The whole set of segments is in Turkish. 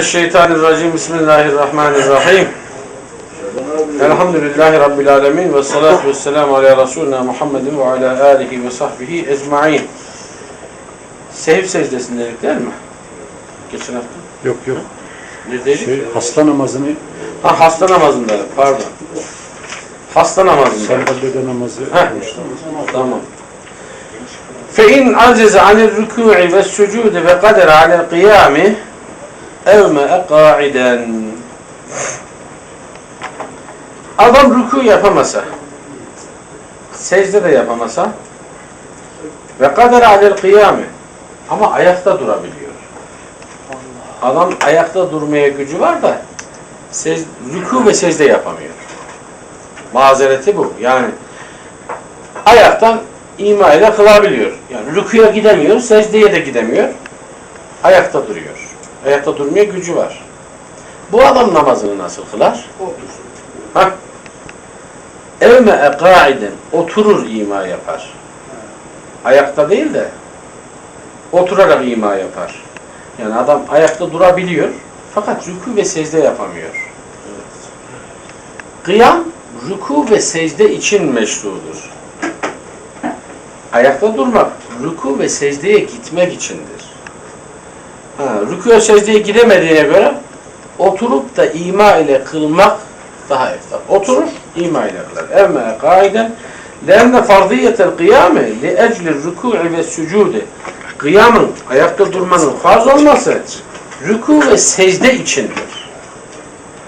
mineşşeytanirracim. Bismillahirrahmanirrahim. Elhamdülillahi rabbil alamin ve salatu vesselamu ala resulina Muhammedin ve ala alihi ve sahbihi ecmaîn. Sehiv secdesindelik değil mi? Geçen hafta. Yok yok. Neredeydik? Şey, hasta namazını Ha hasta namazında. Pardon. Hasta namazında. sandalyede namazı Heh. kılmışlar. Tamam. فَاِنْ عَجَزَ عَنِ الرُّكُوعِ وَالسُّجُودِ وَقَدَرَ عَلَى الْقِيَامِ evme'e kaiden. Adam ruku yapamasa, secde de yapamasa ve kader alel kıyamı ama ayakta durabiliyor. Adam ayakta durmaya gücü var da sec, ruku ve secde yapamıyor. Mazereti bu. Yani ayaktan ima ile kılabiliyor. Yani rükuya gidemiyor, secdeye de gidemiyor. Ayakta duruyor. Ayakta durmaya gücü var. Bu adam namazını nasıl kılar? Ha? Evme eqaiden oturur ima yapar. Ayakta değil de oturarak ima yapar. Yani adam ayakta durabiliyor fakat rükû ve secde yapamıyor. Kıyam rükû ve secde için meşrudur. Ayakta durmak rükû ve secdeye gitmek içindir. Ha, rükû ve secdeye gidemediğine göre oturup da ima ile kılmak daha eftal. Oturur, ima ile kılar. Emme kaiden lenne fardiyetel kıyame li ecli rükû'i ve sücudi kıyamın, ayakta durmanın farz olması rükû ve secde içindir.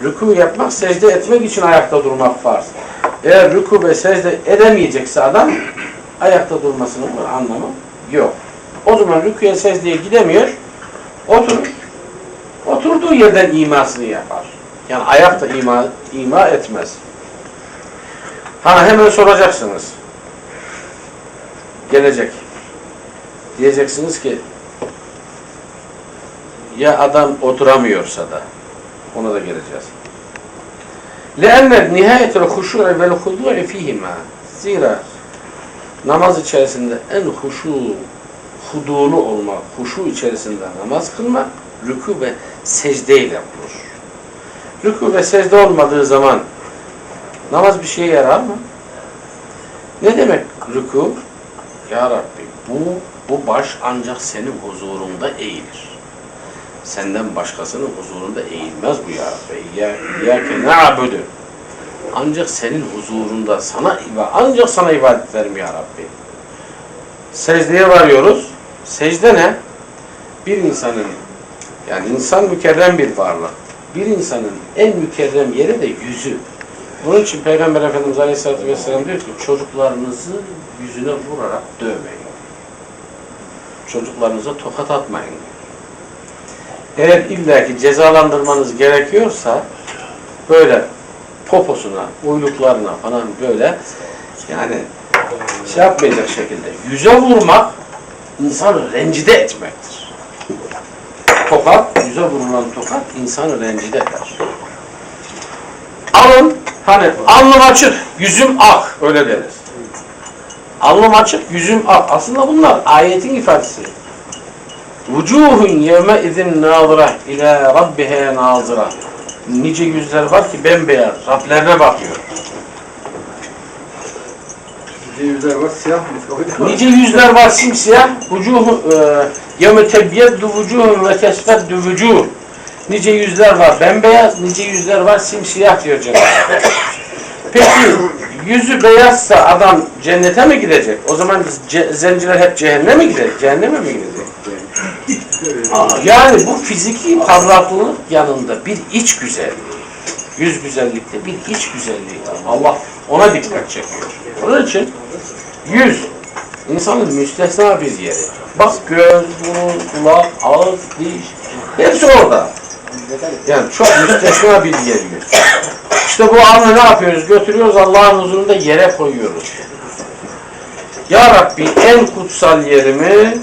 Rükû yapmak, secde etmek için ayakta durmak farz. Eğer rükû ve secde edemeyecekse adam ayakta durmasının anlamı yok. O zaman rükûye secdeye gidemiyor, oturur. Oturduğu yerden imasını yapar. Yani ayakta ima, ima etmez. Ha hemen soracaksınız. Gelecek. Diyeceksiniz ki ya adam oturamıyorsa da ona da geleceğiz. لَاَنَّ نِهَايَةُ الْخُشُوعِ وَالْخُضُوعِ ف۪يهِمَا Zira namaz içerisinde en huşu, hudulu olmak, huşu içerisinde namaz kılmak, rükû ve secdeyle olur. Rükû ve secde olmadığı zaman namaz bir şeye yarar mı? Ne demek rükû? Ya Rabbi bu, bu baş ancak senin huzurunda eğilir. Senden başkasının huzurunda eğilmez bu ya Rabbi. Ya, İyyâke na'budu. Ancak senin huzurunda sana ancak sana ibadet ederim ya Rabbi. Secdeye varıyoruz. Secde ne? Bir insanın yani insan mükerrem bir varlık. Bir insanın en mükerrem yeri de yüzü. Bunun için Peygamber Efendimiz Aleyhisselatü Vesselam diyor ki çocuklarınızı yüzüne vurarak dövmeyin. Çocuklarınıza tokat atmayın. Eğer illaki cezalandırmanız gerekiyorsa böyle poposuna, uyluklarına falan böyle yani şey yapmayacak şekilde yüze vurmak insanı rencide etmektir. Tokat, yüze vurulan tokat insanı rencide eder. Alın, hani alnım açık, yüzüm ak, öyle deriz. Alnım açık, yüzüm ak. Aslında bunlar ayetin ifadesi. Vucuhun yevme izin nazıra ila rabbihe nazıra. Nice yüzler var ki bembeyaz, Rablerine bakıyor. Yüzler var siyah mı? Nice yüzler var simsiyah. Vucuhu yevme tebyeddu vucuhun ve tesfeddu vucuh. Nice yüzler var bembeyaz, nice yüzler var simsiyah diyor Cenab-ı. Peki yüzü beyazsa adam cennete mi gidecek? O zaman ce- zenciler hep cehenneme mi gidecek? Cehenneme mi gidecek? Aa, Yani bu fiziki parlaklılık yanında bir iç güzellik. Yüz güzellikte bir iç güzelliği. Allah ona dikkat çekiyor. Onun için yüz insanın müstesna bir yeri. Bak göz, burun, kulak, ağız, diş hepsi orada. Yani çok müstesna bir yer. İşte bu anı ne yapıyoruz? Götürüyoruz Allah'ın huzurunda yere koyuyoruz. Ya Rabbi en kutsal yerimi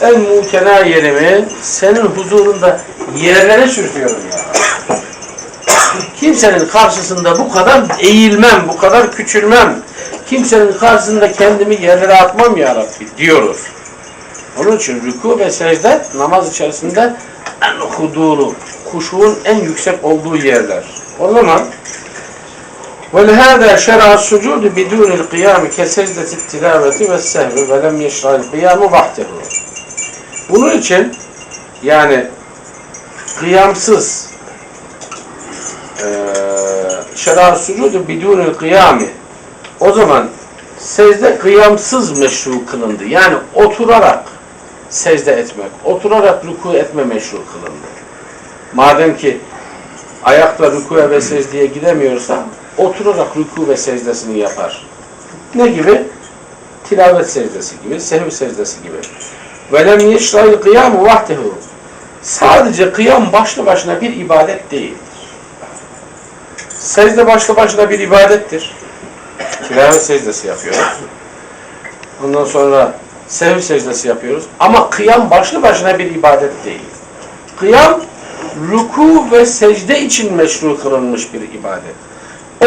en mutena yerimi senin huzurunda yerlere sürtüyorum ya. Kimsenin karşısında bu kadar eğilmem, bu kadar küçülmem, kimsenin karşısında kendimi yerlere atmam ya Rabbi diyoruz. Onun için rükû ve secde namaz içerisinde en hudulu, kuşuğun en yüksek olduğu yerler. O zaman وَلِهَذَا شَرَعَ السُّجُودُ بِدُونِ الْقِيَامِ كَسَجْدَةِ التِّلَاوَةِ وَالسَّهْوِ وَلَمْ يَشْرَعِ الْقِيَامُ وَحْدَهُ Bunun için yani kıyamsız eee şerâ sucudu bidûnil kıyami o zaman secde kıyamsız meşru kılındı. Yani oturarak secde etmek, oturarak rükû etme meşru kılındı. Madem ki ayakla rükûya ve secdeye gidemiyorsa oturarak rükû ve secdesini yapar. Ne gibi? Tilavet secdesi gibi, sehv secdesi gibi. Lem yeşra'il kıyamu vahdehu. Sadece kıyam başlı başına bir ibadet değil. Secde başlı başına bir ibadettir. Tilavet secdesi yapıyoruz. Ondan sonra sev secdesi yapıyoruz. Ama kıyam başlı başına bir ibadet değil. Kıyam ruku ve secde için meşru kılınmış bir ibadet.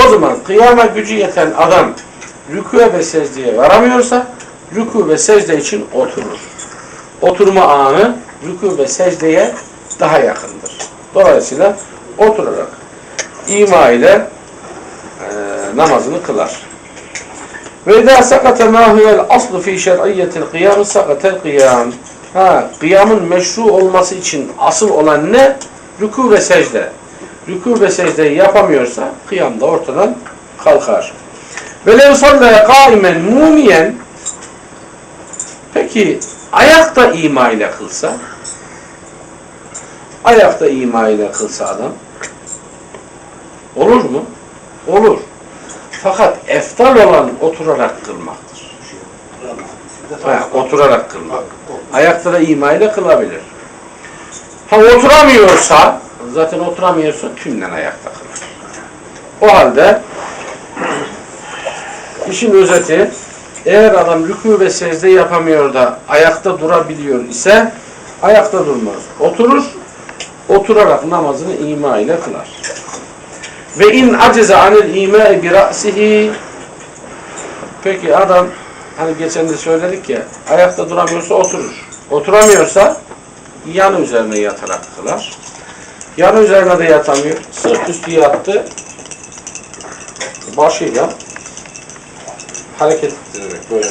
O zaman kıyama gücü yeten adam rükû ve secdeye varamıyorsa rükû ve secde için oturur. Oturma anı rükû ve secdeye daha yakındır. Dolayısıyla oturarak ima ile e, namazını kılar. Ve idâ sakate mâ huvel aslu fî şer'iyyetil kıyâm sakatel kıyâm. Ha, kıyamın meşru olması için asıl olan ne? Rükû ve secde. Rükû ve secdeyi yapamıyorsa kıyam da ortadan kalkar. Ve lev sallaya kâimen mumiyen Peki ayakta ima ile kılsa ayakta ima ile kılsa adam olur mu? Olur. Fakat eftal olan oturarak kılmaktır. Ha, oturarak kılmak. Ayakta da ima ile kılabilir. Ha oturamıyorsa zaten oturamıyorsa tümden ayakta kılır. O halde işin özeti eğer adam rükû ve secde yapamıyor da ayakta durabiliyor ise ayakta durmaz. Oturur, oturarak namazını ima ile kılar. Ve in acize anil imâ'i bi ra'sihi Peki adam hani geçen de söyledik ya ayakta duramıyorsa oturur. Oturamıyorsa yanı üzerine yatarak kılar. Yanı üzerine de yatamıyor. Sırt üstü yattı. Başıyla hareket ettirerek böyle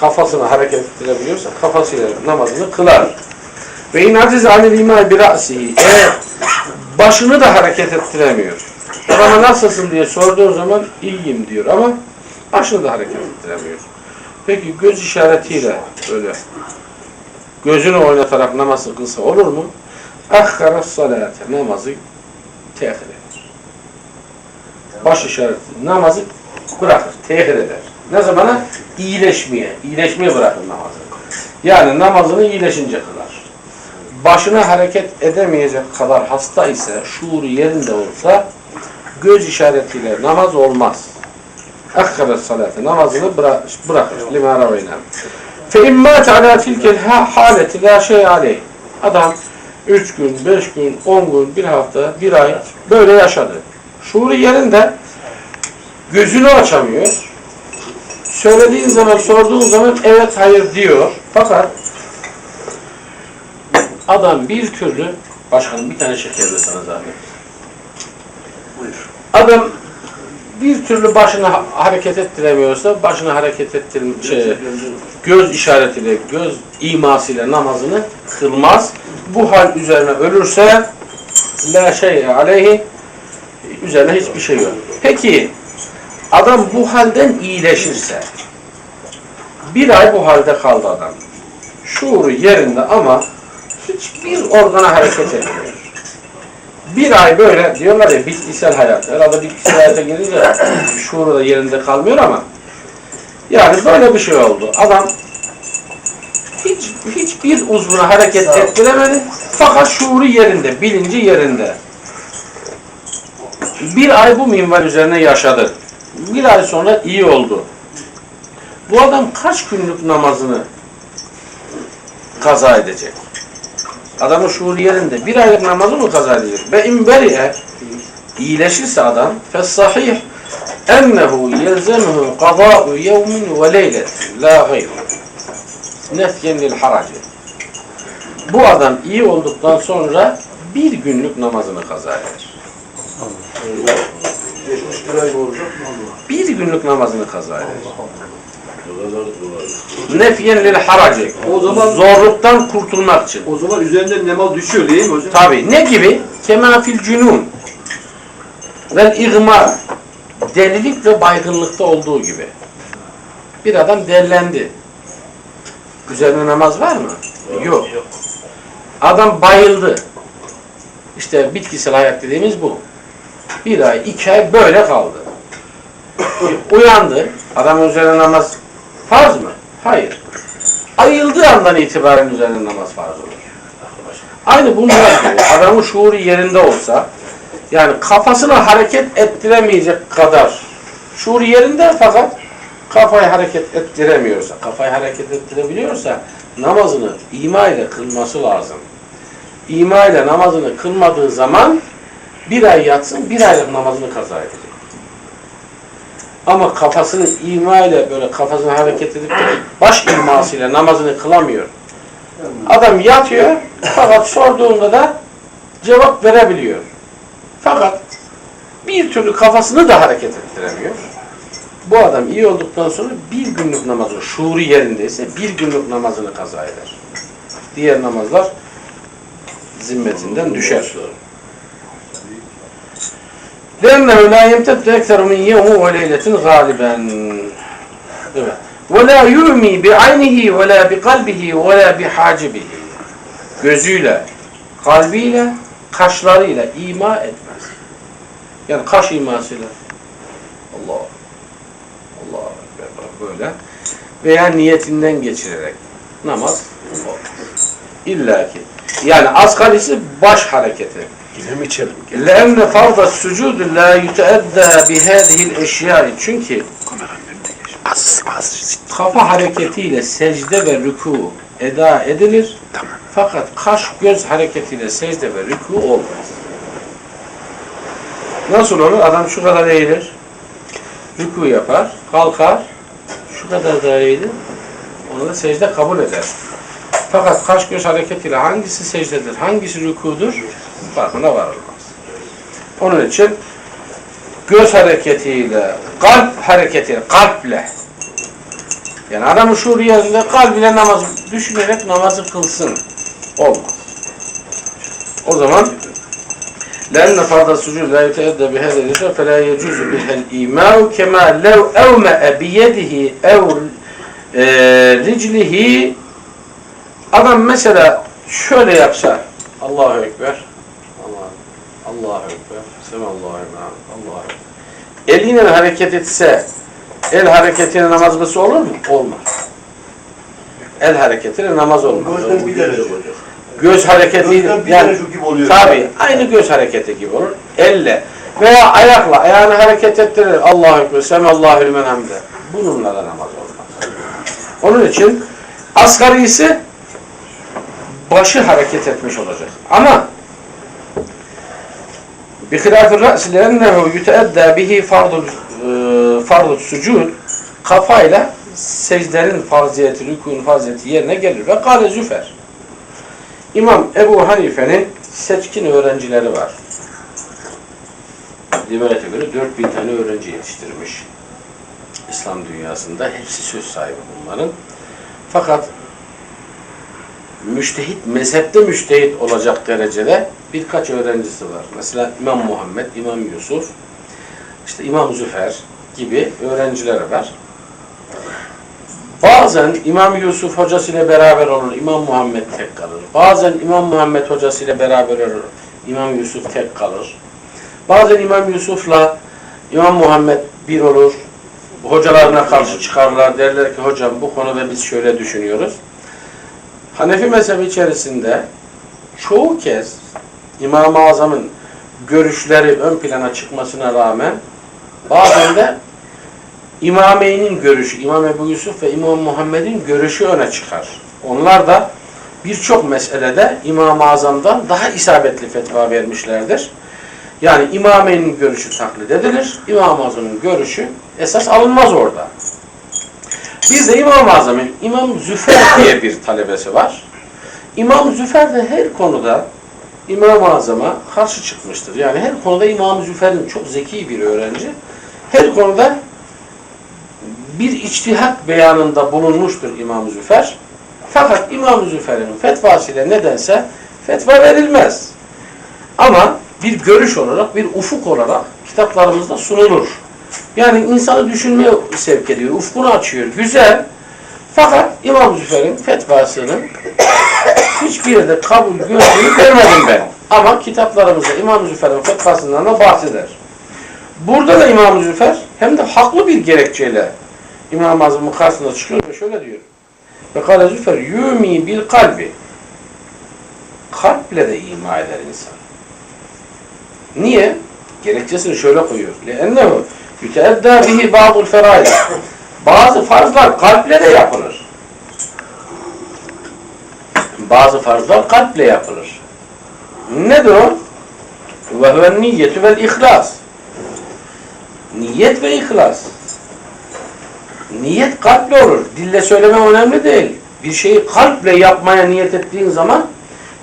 kafasını hareket ettirebiliyorsa kafasıyla namazını kılar. Ve in acize anil imâ'i bi ra'sihi Eğer başını da hareket ettiremiyor. Adama nasılsın diye sorduğun zaman iyiyim diyor ama başını da hareket ettiremiyor. Peki göz işaretiyle böyle gözünü oynatarak namazı kılsa olur mu? Akkara salate namazı tehir eder. Baş işareti namazı bırakır, tehir eder. Ne zamana? İyileşmeye, iyileşmeye bırakır namazı. Yani namazını iyileşince kılar. Başına hareket edemeyecek kadar hasta ise, şuuru yerinde olsa göz işaretiyle namaz olmaz. Akkara salate namazını bıra bırakır. Lima raveyna. Fe immat ala tilkel haleti la şey aleyh. Adam 3 gün, 5 gün, 10 gün, bir hafta, bir ay böyle yaşadı. Şuuru yerinde gözünü açamıyor. Söylediğin zaman, sorduğun zaman evet hayır diyor. Fakat adam bir türlü başkanım bir tane şeker de sana zahmet. Adam bir türlü başını ha- hareket ettiremiyorsa başını hareket ettir şey, göz işaretiyle, göz imasıyla namazını kılmaz. Bu hal üzerine ölürse la şey aleyhi üzerine hiçbir şey yok. Peki adam bu halden iyileşirse bir ay bu halde kaldı adam. Şuuru yerinde ama hiçbir organa hareket etmiyor. Bir ay böyle diyorlar ya bitkisel hayat. Herhalde bitkisel hayata girince şuuru da yerinde kalmıyor ama yani böyle bir şey oldu. Adam hiç hiçbir uzvuna hareket ettiremedi. Fakat şuuru yerinde, bilinci yerinde. Bir ay bu minval üzerine yaşadı. Bir ay sonra iyi oldu. Bu adam kaç günlük namazını kaza edecek? Adamın şuuru yerinde bir aylık namazı mı kaza edecek? Ve imberiye iyileşirse adam fessahih ennehu yelzemuhu qada'u yevmin ve leyletin la gayru. Nefyen lil haracı. Bu adam iyi olduktan sonra bir günlük namazını kaza eder. Bir günlük namazını kaza eder. Nefyen lil haracı. O zaman- zorluktan kurtulmak için. O zaman üzerinden nemaz düşüyor değil mi hocam? Tabi ne gibi? Kemafil cünun ve igma delilik ve baygınlıkta olduğu gibi. Bir adam dellendi. Üzerine namaz var mı? Yok. Adam bayıldı. İşte bitkisel hayat dediğimiz bu. Bir ay, iki ay böyle kaldı. Uyandı. Adam üzerine namaz farz mı? Hayır. Ayıldığı andan itibaren üzerine namaz farz olur. Aynı bunlar gibi adamın şuuru yerinde olsa yani kafasını hareket ettiremeyecek kadar şuuru yerinde fakat kafayı hareket ettiremiyorsa, kafayı hareket ettirebiliyorsa namazını ima ile kılması lazım. İma ile namazını kılmadığı zaman bir ay yatsın, bir aylık namazını kaza edecek. Ama kafasını ima ile böyle kafasını hareket edip baş imasıyla namazını kılamıyor. Adam yatıyor fakat sorduğunda da cevap verebiliyor. Fakat bir türlü kafasını da hareket ettiremiyor. Bu adam iyi olduktan sonra bir günlük namazı, şuuru yerindeyse bir günlük namazını kaza eder. Diğer namazlar zimmetinden düşer. لأنه لا يمتد أكثر من يوم وليلة غالبا Evet. وَلَا يُرْمِي بِعَيْنِهِ وَلَا بِقَلْبِهِ وَلَا بِحَاجِبِهِ Gözüyle, kalbiyle, kaşlarıyla ima etmez. Yani kaş imasıyla Allah Allah böyle veya niyetinden geçirerek namaz olmaz. İlla ki. Yani asgarisi baş hareketi. Gidelim içelim. لأن فرض السجود لا يتأدى بهذه الأشياء çünkü Az az. kafa hareketiyle secde ve rükû eda edilir. Tamam. Fakat kaş göz hareketiyle secde ve rükû olmaz. Nasıl olur? Adam şu kadar eğilir. Rükû yapar. Kalkar. Şu kadar da eğilir. Onu da secde kabul eder. Fakat kaş göz hareketiyle hangisi secdedir, hangisi rükudur farkına varılmaz. Onun için göz hareketiyle, kalp hareketiyle, kalple yani adamın şuuru yerinde kalbiyle namaz düşünerek namazı kılsın. Olmaz. O zaman لأن فرض السجود لا يتأدى بهذا الإشارة فلا يجوز بها الإيماء كما لو أومأ بيده أو رجله Adam mesela şöyle yapsa Allahu Ekber Allah Allahu Ekber Semallahu Ekber Allahu Ekber Eliyle hareket etse el hareketiyle namaz kılsa olur mu? Olmaz. El hareketiyle namaz olmaz. Gözden bir derece hocam. Göz hareketi yani derece gibi oluyor. tabi aynı göz hareketi gibi olur. Elle veya ayakla ayağını hareket ettirir. Allahu Ekber Semallahu limen hamde. Bununla da namaz olmaz. Onun için asgarisi başı hareket etmiş olacak. Ama Bihilafir ra's lennehu yuteedda bihi fardul e, fardul sucud kafayla secdenin farziyeti, rükûn farziyeti yerine gelir. Ve kâle züfer. İmam Ebu Hanife'nin seçkin öğrencileri var. Rivayete göre 4000 tane öğrenci yetiştirmiş. İslam dünyasında hepsi söz sahibi bunların. Fakat müştehit, mezhepte müştehit olacak derecede birkaç öğrencisi var. Mesela İmam Muhammed, İmam Yusuf, işte İmam Züfer gibi öğrencileri var. Bazen İmam Yusuf hocasıyla beraber olur, İmam Muhammed tek kalır. Bazen İmam Muhammed hocasıyla beraber olur, İmam Yusuf tek kalır. Bazen İmam Yusuf'la İmam Muhammed bir olur. Hocalarına karşı çıkarlar, derler ki hocam bu konuda biz şöyle düşünüyoruz. Hanefi mezhebi içerisinde çoğu kez İmam-ı Azam'ın görüşleri ön plana çıkmasına rağmen bazen de İmameyn'in görüşü, İmam Ebu Yusuf ve İmam Muhammed'in görüşü öne çıkar. Onlar da birçok meselede İmam-ı Azam'dan daha isabetli fetva vermişlerdir. Yani İmameyn'in görüşü taklit edilir. İmam-ı Azam'ın görüşü esas alınmaz orada. Bizde İmam-ı Azam'ın İmam Züfer diye bir talebesi var. İmam Züfer de her konuda İmam-ı Azam'a karşı çıkmıştır. Yani her konuda İmam Züfer'in çok zeki bir öğrenci. Her konuda bir içtihat beyanında bulunmuştur İmam Züfer. Fakat İmam Züfer'in fetvasıyla nedense fetva verilmez. Ama bir görüş olarak, bir ufuk olarak kitaplarımızda sunulur. Yani insanı düşünmeye sevk ediyor, ufkunu açıyor. Güzel. Fakat İmam Züfer'in fetvasının hiçbir yerde kabul gördüğünü görmedim ben. Ama kitaplarımızda İmam Züfer'in fetvasından da bahseder. Burada da İmam Züfer hem de haklı bir gerekçeyle İmam-ı Azam'ın karşısına çıkıyor ve şöyle diyor. Ve kâle Züfer yûmî bil kalbi. Kalple de ima eder insan. Niye? Gerekçesini şöyle koyuyor. لِأَنَّهُ Yüteeddâ bihi ba'dul ferâide. Bazı farzlar kalple de yapılır. Bazı farzlar kalple yapılır. Nedir o? Ve huven niyyetü vel ihlas. Niyet ve ihlas. Niyet kalple olur. Dille söyleme önemli değil. Bir şeyi kalple yapmaya niyet ettiğin zaman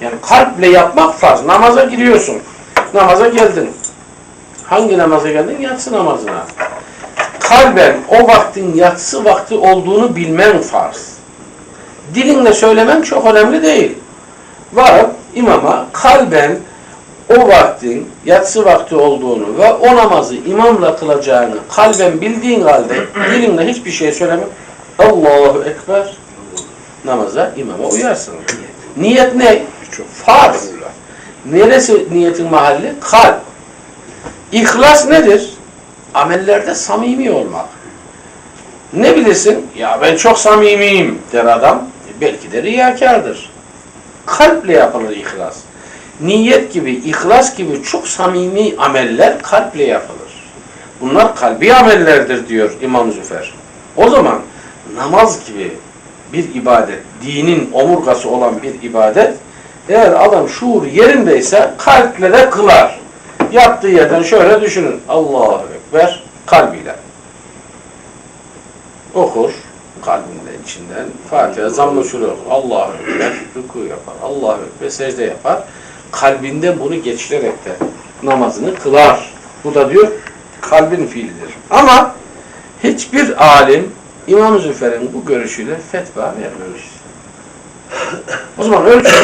yani kalple yapmak farz. Namaza giriyorsun. Namaza geldin. Hangi namaza geldin? Yatsı namazına. Kalben o vaktin yatsı vakti olduğunu bilmen farz. Dilinle söylemen çok önemli değil. Varıp imama kalben o vaktin yatsı vakti olduğunu ve o namazı imamla kılacağını kalben bildiğin halde dilinle hiçbir şey söyleme. Allahu Ekber namaza imama uyarsın. Niyet ne? Farz. Neresi niyetin mahalli? Kalp. İhlas nedir? Amellerde samimi olmak. Ne bilirsin? Ya ben çok samimiyim der adam. E belki de riyakardır. Kalple yapılır ihlas. Niyet gibi, ihlas gibi çok samimi ameller kalple yapılır. Bunlar kalbi amellerdir diyor İmam Züfer. O zaman namaz gibi bir ibadet, dinin omurgası olan bir ibadet, eğer adam şuur yerindeyse kalple de kılar. Yattığı yerden şöyle düşünün. Allahu Ekber kalbiyle. Okur kalbinden içinden. Fatiha zamm-ı şuru okur. Allahu Ekber ruku yapar. Allahu Ekber secde yapar. Kalbinden bunu geçirerek de namazını kılar. Bu da diyor kalbin fiilidir. Ama hiçbir alim İmam Züfer'in bu görüşüyle fetva vermemiş. O zaman ölçü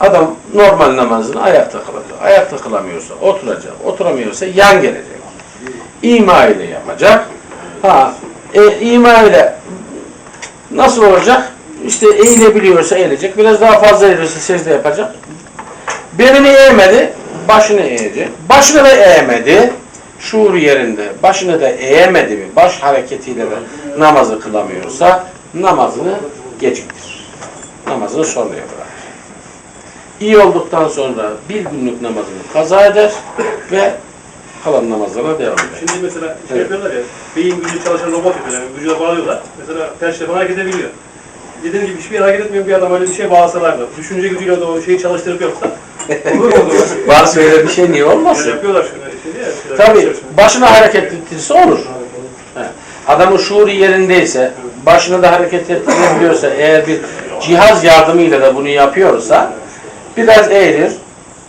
adam normal namazını ayakta kılacak. Ayakta kılamıyorsa oturacak. Oturamıyorsa yan gelecek. İma ile yapacak. Ha, e, ima ile nasıl olacak? İşte eğilebiliyorsa eğilecek. Biraz daha fazla eğilirse secde yapacak. Belini eğmedi, başını eğecek. Başını da eğmedi, şuur yerinde. Başını da eğemedi mi, baş hareketiyle de namazı kılamıyorsa namazını geciktir. Namazını sonraya bırakır. İyi olduktan sonra bir günlük namazını kaza eder ve kalan namazlarına devam eder. Şimdi mesela şey Evet. yapıyorlar ya, beyin gücü çalışan robot yapıyorlar, yani vücuda bağlıyorlar. Mesela perşe falan hareket edebiliyor. Dediğim gibi hiçbir hareket etmeyen bir adam öyle bir şey bağlasalar da, düşünce gücüyle de o şeyi çalıştırıp yapsa, olur mu olur? Varsa öyle bir şey niye Yani olmasın? yapıyorlar şöyle şimdi ya. Tabii başına hareket ettirirse olur. He. Adamın şuuru yerindeyse, başını da hareket ettirebiliyorsa, eğer bir cihaz yardımıyla da bunu yapıyorsa, biraz eğilir,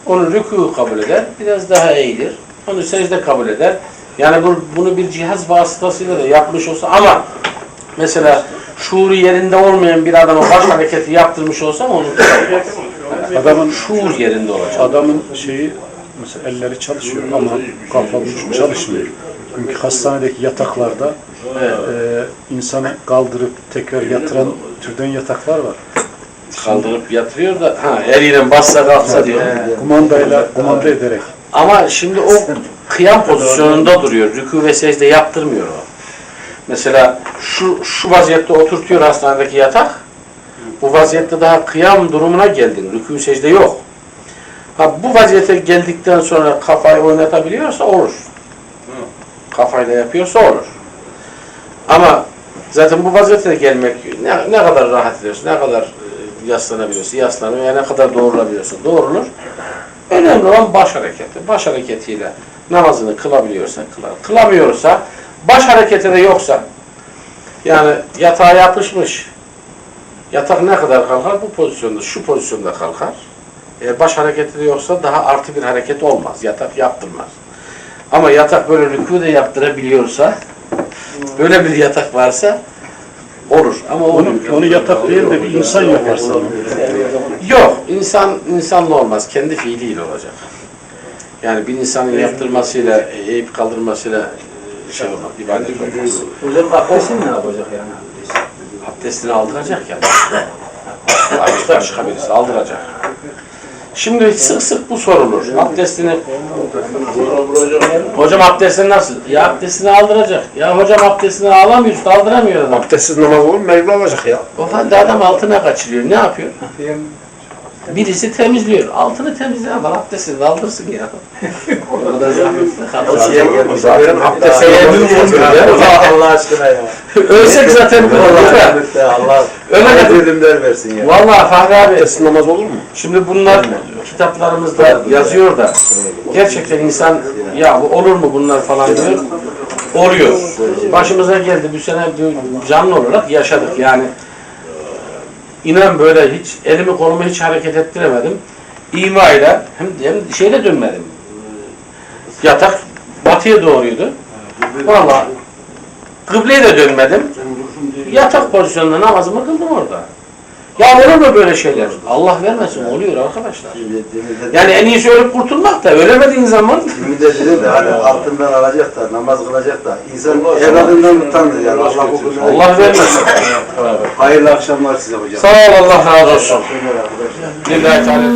onu rükû kabul eder, biraz daha eğilir, onu secde kabul eder. Yani bu, bunu bir cihaz vasıtasıyla da yapmış olsa ama mesela şuuru yerinde olmayan bir adama baş hareketi yaptırmış olsam onu Adamın şuur yerinde olacak. adamın şeyi mesela elleri çalışıyor ama kafa çalışmıyor. Çünkü hastanedeki yataklarda Evet. e, insanı kaldırıp tekrar yatıran türden yataklar var. Kaldırıp yatırıyor da ha eliyle bassa kalksa diyor. Kumandayla kumanda ederek. Ama şimdi o kıyam pozisyonunda duruyor. Rükû ve secde yaptırmıyor o. Mesela şu şu vaziyette oturtuyor hastanedeki yatak. Bu vaziyette daha kıyam durumuna geldin. Rükû secde yok. Ha bu vaziyete geldikten sonra kafayı oynatabiliyorsa olur. Kafayla yapıyorsa olur. Ama zaten bu vaziyete gelmek ne, ne kadar rahat ediyorsun, ne kadar e, yaslanabiliyorsun, yaslanıyor, ne kadar doğrulabiliyorsun, doğrulur. Önemli olan baş hareketi. Baş hareketiyle namazını kılabiliyorsa kılar. Kılamıyorsa, baş hareketi de yoksa, yani yatağa yapışmış, yatak ne kadar kalkar? Bu pozisyonda, şu pozisyonda kalkar. Eğer baş hareketi de yoksa daha artı bir hareket olmaz. Yatak yaptırmaz. Ama yatak böyle rükû de yaptırabiliyorsa, böyle bir yatak varsa olur. Ama Onu, onu yatak değil de bir insan yaparsa. Yok, insan insanla olmaz. Kendi fiiliyle olacak. Yani bir insanın yaptırmasıyla, eğip kaldırmasıyla e, şey olmaz, ibadet olmaz. Hocam abdestin ne yapacak yani? Abdestini aldıracak ya. Başka, başka birisi aldıracak. Şimdi sık sık bu sorulur. Abdestini Hocam abdestini nasıl? Ya abdestini aldıracak. Ya hocam abdestini alamıyorsun, aldıramıyor adam. Abdestsiz namaz olur mu? Mecbur olacak ya. O halde adam altına kaçırıyor. Ne yapıyor? Birisi temizliyor. Altını temizleyen var. Abdestini de aldırsın ya. o kadar zahmetli kalır. Zaten abdest Allah, Allah aşkına ya. Ölsek zaten bu da. Allah Öyle de ödümler versin ya. Vallahi Fahri abi abdestsiz namaz olur mu? şimdi bunlar kitaplarımızda yazıyor da gerçekten insan ya bu olur mu bunlar falan diyor. Oluyor. Başımıza geldi bu sene canlı olarak yaşadık yani. İnan böyle hiç elimi kolumu hiç hareket ettiremedim. İma ile hem, hem şeyle dönmedim. Yatak batıya doğruydu. Vallahi kıbleye de dönmedim. Yatak pozisyonunda namazımı kıldım orada. Ya olur mu böyle şeyler? Allah vermesin oluyor arkadaşlar. Yani en iyisi ölüp kurtulmak da ölemediğin zaman Ümit dedi de hani altından alacak da namaz kılacak da insan evladından utanır yani Allah bu günleri- Allah vermesin. Hayırlı akşamlar size hocam. Sağ ol Allah razı olsun. Lillahi Teala.